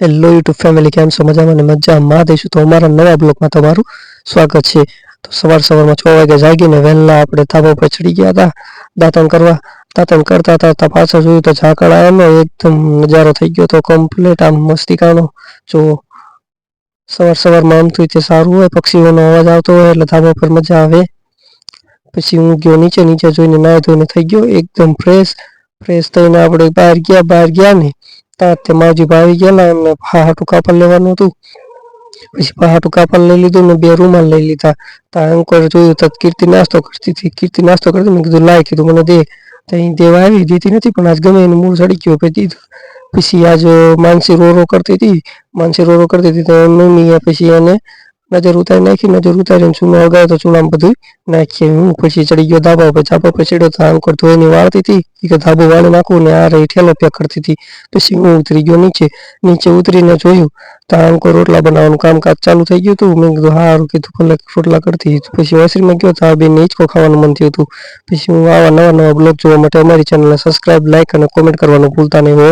Hello YouTube family કેમ છો? મજામાં ને મજામાં દઈશું તો અમારા નવા બ્લોગમાં તમારું સ્વાગત છે. તો સવાર સવારમાં છ વાગે જાગીને વહેલા આપણે ધાબા પર ચડી ગયા હતા. દાંતણ કરવા, દાંતણ કરતા કરતા પાછળ જોયું તો ઝાકળ આવ્યો એકદમ નજારો થઈ ગયો તો કમ્પ્લીટ આમ મસ્તિકાનો. જો સવાર સવારમાં આમ તો તે સારું હોય, પક્ષીઓનો અવાજ આવતો હોય એટલે ધાબા પર મજા આવે. પછી હું ગયો નીચે નીચે જોઈને નાહી ધોઈને થઈ ગયો, એકદમ ફ્રેશ ફ્રેશ થઈને આપણે બહાર ગયા બહાર ગયા ને ત્યાં તે માવજી ભાવી ગયેલા એમને હાટું કાપડ લેવાનું હતું. પછી હાટું કાપડ લઈ લીધું ને બે રૂમાલ લઈ લીધા. ત્યાં અંકર જોયું તો કીર્તિ નાસ્તો કરતી હતી. કીર્તિ નાસ્તો કરતી મેં કીધું, લાય, કીધું, મને દે. તો અહીં દેવા આવી દીધી નથી, પણ આજ ગમે એનું મૂળ ચડી ગયું પછી દીધું. પછી આજ માનસી રો રો કરતી હતી. માનસી રો રો કરતી હતી તો મમ્મીએ પછી એને નજર ઉતારી નાખી નજર ઉતારીને ચૂનો અગાયો તો ચૂલામાં બધું નાખીએ હું પછી ચડી ગયો ધાબા ઉપર. ધાબા પર ચડ્યો તો અંકોર ધોઈને વાળતી હતી. કે ધાબો વાળી નાખું ને આ રહી ઠેલો પેક કરતી હતી. પછી હું ઉતરી ગયો નીચે. નીચે ઉતરીને જોયું તો અંકોર રોટલા બનાવવાનું કામકાજ ચાલુ થઈ ગયું હતું. મેં કીધું સારું કીધું, ભલે રોટલા કરતી હતી. પછી વસરીમાં ગયો તો આ બે હિંચકો ખાવાનું મન થયું હતું. પછી હું આવા નવા નવા બ્લોગ જોવા માટે અમારી ચેનલને સબસ્ક્રાઇબ લાઇક અને કોમેન્ટ કરવાનું ભૂલતા નહીં હો.